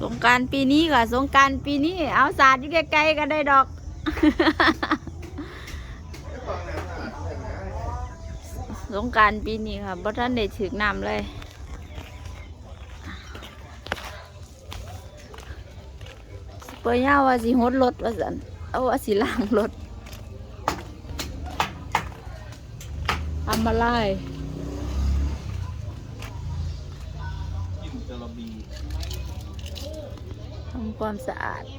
สงการปีนี้ค่ะสงการปีนี้ เอาสาดอยู่ไกลๆก็ได้ดอก สงการปีนี้ค่ะบ่ท่านได้ถึกน้ำเลยเปิดย่าว่าสิหดรถว่าสันเอาว่าสิล้างรถทำอะไร กินจระบี ทำค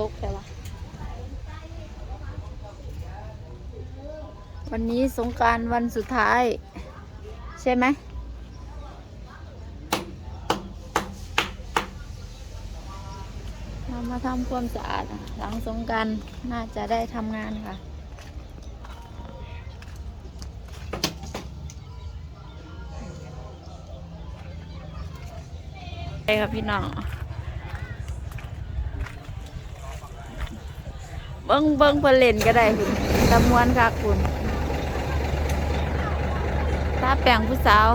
ต๊กแต่ว่าวันนี้สงกรารวันสุดท้าย ใช่ไหมเรามาทำความสะอาดอะหลังสงกรารน่าจะได้ทำงานค่ะไปครับพี่น้อง บิ้งเบิ้งเพิ่นเล่นก็ได้คุณตะมวนค่ะคุณตาแปลงผู้สาว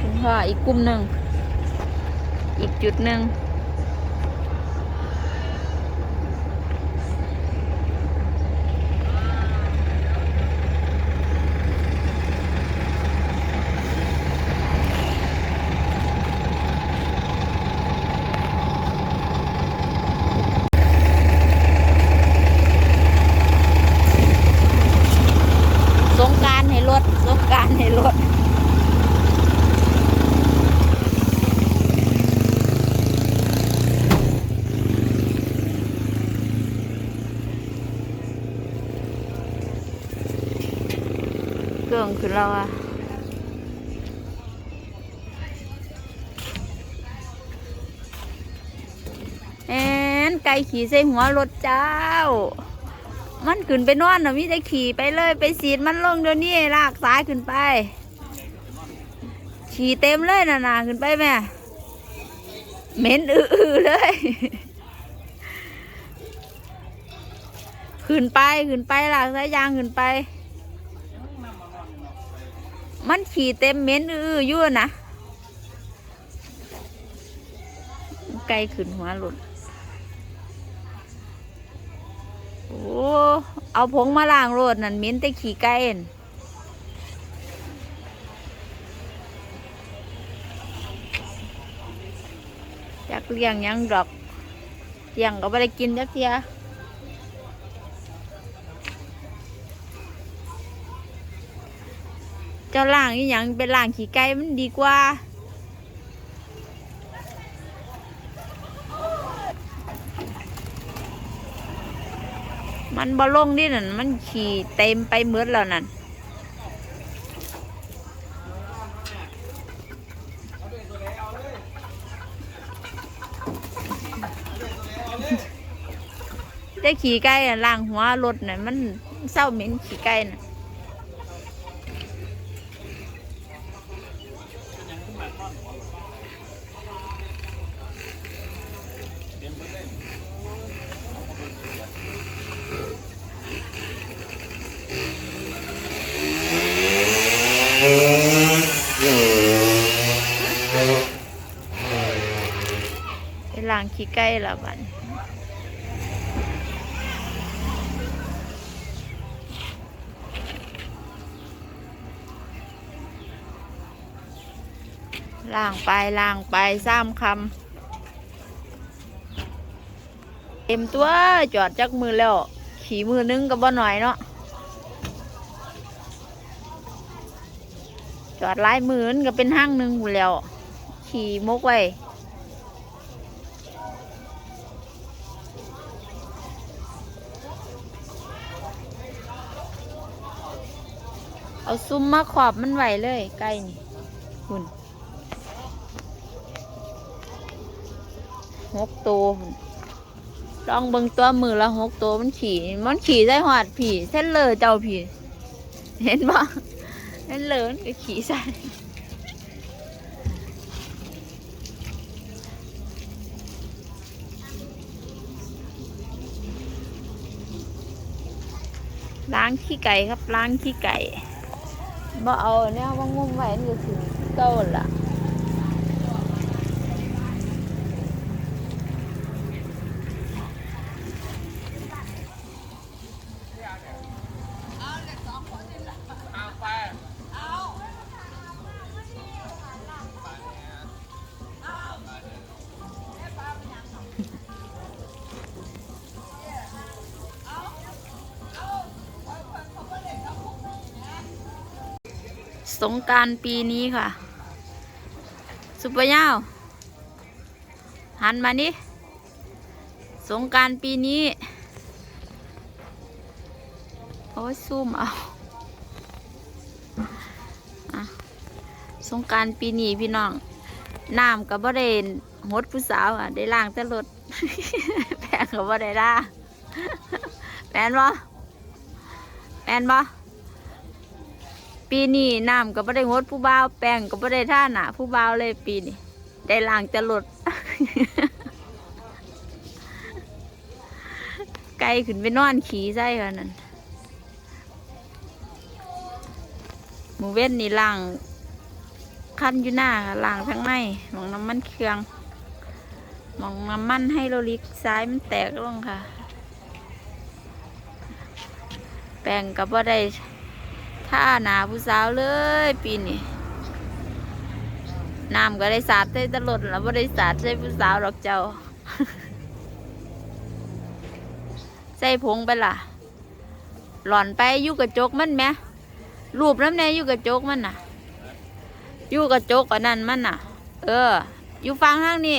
คุณพ่ออีกกลุ่มหนึ่ง อีกจุดหนึ่ง สงกรารให้รถสงกรารให้รถ เกิงขึ้นแล้วอะแอนไก่ขี่ใส่หัวรถเจ้า มันขึ้นไปนอนนะมิจะขี่ไปเลยไปสีดมันลงเดี๋ยวนี้ลากซ้ายขึ้นไป ขี่เต็มเลยนะนาขึ้นไปแม่เหม็นอือๆเลย ขึ้นไป ขึ้นไปลากสายยางขึ้นไป มันขี่เต็มเม็นอือๆอยู่นะไกลขึ้นหัวหลุดโอ้เอาผงมาล้างรถนั่นเม็นแต่ขี่ไก่นั่นอยากเลี้ยงยังดอกเลี้ยงก็ไม่ได้กินจักเทีย จ้าล่างนี่ยังเป็นล่างขี่ไก่มันดีกว่ามันบ่ลงนี่นั่นมันขี่เต็มไปหมืดแล้วนั่นได้ขี่ไก่ล่างหัวรถน่ะมันเศร้าเหม็นขี่ไก่น่ะ ล้างขี้ไก่ละบันล่างไปล่างไปซ้ำคำเต็มตัวจอดจักมือแล้ว ขี่มือนึงกับบ่หน่อยเนาะจอดลายมือนก็เป็นห้างหนึ่งหูแล้ว ขี่มกไว้ เอาซุ้มมาขอบมันไหวเลยใกล้นี่หุ่นหกตัวหุ่นลองเบิ่งตัวมือละหกตัวมันขี่มันขี่ใส่หอดผีเส้นเลยเจ้าผีเห็นปะเส้นเลยมันก็ขี่ใส่ล้างขี้ไก่ครับล้างขี้ไก่ บ่เอาเนี่ยว่างุ่มไว้นี่ถึงเก้าละ สงการปีนี้ค่ะ สุปเปอร์ยาวหันมานี่สงการปีนี้โอ้ยซูมเอาอสงการปีนี้พี่น้องน้ำกับบ่ได้หดผู้สาวอะ ได้ล้างแต่รถแปลงกับบ่ได้ล่างแปลนบ่แปลนบ่ ปีนี้น้ำก็บ่ได้งดผู้บ่าวแป้งก็บ่ได้ท่าหนาผู้บ่าวเลยปีนี้ได้ล้างจะหลด ไกลขึ้นไปนอนขี่ใส่กันนั่นหมูเว้นนี่ล้างคันอยู่หน้าค่ะล้างทั้งในหมองน้ำมันเครื่องมองน้ำมันให้โรลิกซ้ายมันแตกลงค่ะ แป้งก็บ่ได้ ท่าหนาผู้สาวเลยปีนี้น้ำก็ได้สาดใส่ตลอดแล้วบ่ได้สาดใส่ผู้สาวหรอกเจ้า ใส่ผงไปล่ะ หล่อนไปอยู่กับจกมันไหมรูปน้ำแน่อยู่กับจกมันน่ะอยู่กับจกอันนั้นมันน่ะ เออ อยู่ฟังทางนี้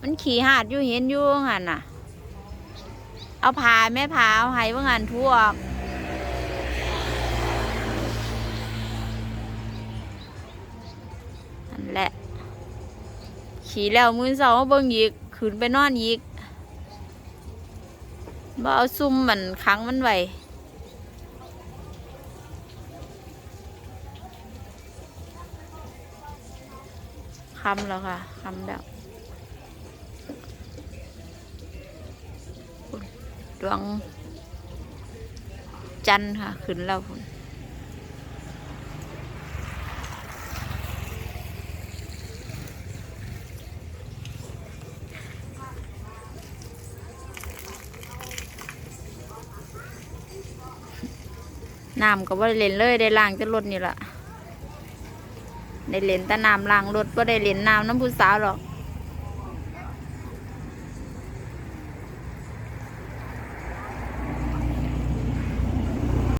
มันขี่หาดอยู่เห็นอยู่หันน่ะ เอาผ้าแม่ผ้าเอาไห้ว่างานทั่ว ขี่แล้วมือเสามาเบิ่งอีกขืนไปนอนอีกบ่เอาซุ่มมันขังมันไว้คำแล้วค่ะคำแล้วดวงจันทร์ค่ะ ขึ้นแล้วพุ่น น้ำก็บ่ได้เล่นเลยได้ล้างจะรถนี่ละได้เล่นแต่น้ำล้างรถบ่ได้เล่นน้ำน้ำผู้สาวหรอก